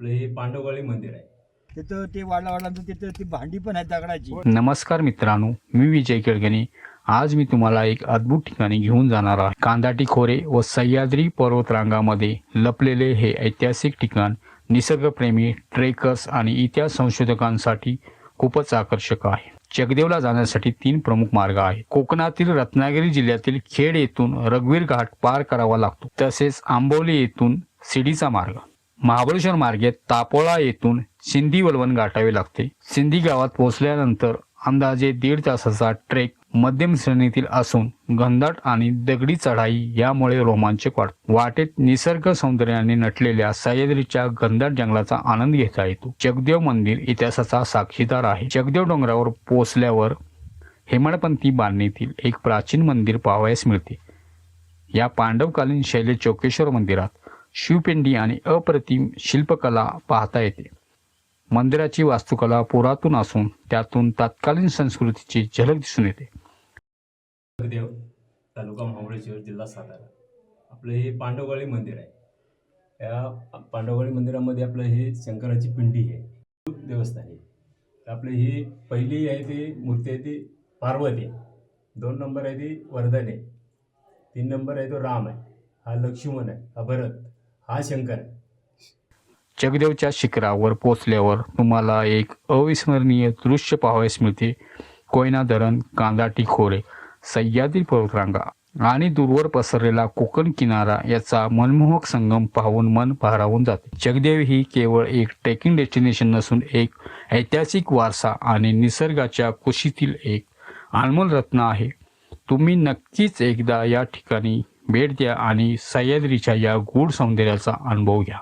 आपलं हे पांडवगळी मंदिर आहे. तिथं ते वाडला वाडलांचं तिथं ती भांडी पण आहेत दगडाची. नमस्कार मित्रांनो मी विजय केळगणे. आज मी तुम्हाला एक अद्भुत ठिकाणी घेऊन जाणार आहे. कांदाटी खोरे व सह्याद्री पर्वतरांगामध्ये लपलेले हे ऐतिहासिक ठिकाण निसर्गप्रेमी ट्रेकर्स आणि इतिहास संशोधकांसाठी खूपच आकर्षक आहे. चकदेवला जाण्यासाठी तीन प्रमुख मार्ग आहेत. कोकणातील रत्नागिरी जिल्ह्यातील खेड येथून रघुवीर घाट पार करावा लागतो. तसेच आंबोली येथून सिडीचा मार्ग. महाबळेश्वर मार्गे तापोळा येथून सिंधी वलवण गाठावे लागते. सिंधी गावात पोहोचल्यानंतर अंदाजे दीड तासाचा ट्रेक मध्यम श्रेणीतील असून घनदाट आणि दगडी चढाई यामुळे रोमांचक वाट वाटेत निसर्ग सौंदर्याने नटलेल्या सह्याद्रीच्या घनदाट जंगलाचा आनंद घेता येतो. जगदेव मंदिर इतिहासाचा साक्षीदार आहे. जगदेव डोंगरावर पोहोचल्यावर हेमाडपंथी बांधणीतील एक प्राचीन मंदिर पाहावयास मिळते. या पांडवकालीन शैली चौकेश्वर मंदिरात शिवपिंडी आणि अप्रतिम शिल्पकला पाहता येते. मंदिराची वास्तुकला पुरातून असून त्यातून तत्कालीन संस्कृतीची झलक दिसून येते. देव तालुका महाबळेश्वर जिल्हा सातारा. आपलं हे पांडवगळी मंदिर आहे. या पांडवगळी मंदिरामध्ये आपलं हे शंकराची पिंडी आहे. देवस्थान आहे. तर आपलं ही पहिली आहे ती मूर्ती आहे ती पार्वती. दोन नंबर आहे ती वर्धन आहे. तीन नंबर आहे तो राम आहे. हा लक्ष्मण आहे. हा भरत. हा शंकर. जगदेवच्या शिखरावर पोचल्यावर तुम्हाला एक अविस्मरणीय दृश्य पाहावयास मिळते. कोयना धरण कांदाटी खोरे सह्याद्री पर्वतरांगा आणि दूरवर पसरलेला कोकण किनारा याचा मनमोहक संगम पाहून मन भारावून जाते. जगदेव ही केवळ एक ट्रेकिंग डेस्टिनेशन नसून एक ऐतिहासिक वारसा आणि निसर्गाच्या कुशीतील एक अनमोल रत्न आहे. तुम्ही नक्कीच एकदा या ठिकाणी भेट द्या आणि सह्याद्रीच्या या गूढ सौंदर्याचा अनुभव घ्या.